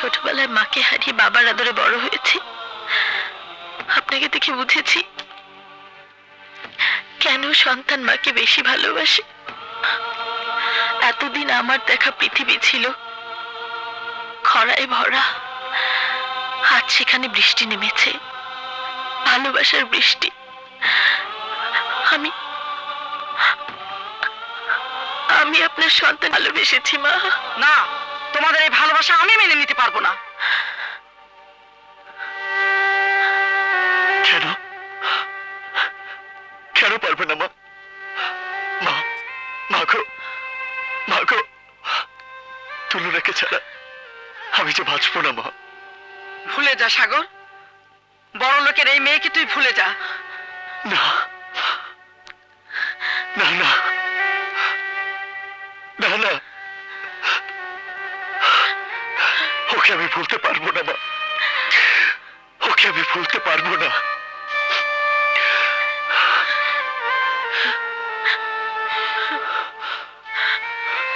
ছোটবেলায় মাকে হারিয়ে বাবার আদরে বড় হয়েছি। আপনাকে দেখে বুঝেছি কেন সন্তান মাকে বেশি ভালোবাসে। এতদিন আমার দেখা পৃথিবী ছিল, খরায় ভরা, আজ সেখানে বৃষ্টি নেমেছে, ভালোবাসার বৃষ্টি। আমি আমি আপনার সন্তান ভালোবেসেছি, মা। না, তোমাদের এই ভালোবাসা আমি মেনে নিতে পারব না। কেন? কেন পারবে না মা? মা মা গো মা গো তুলুনাকে ছাড়া আমি যে বাঁচবো না মা। ভুলে যা সাগর। বড় লোকের এই মেয়েকে তুই ভুলে যা। না না না। না না। ওকে আমি ভুলতে পারবো না মা ওকে আমি ভুলতে পারবো না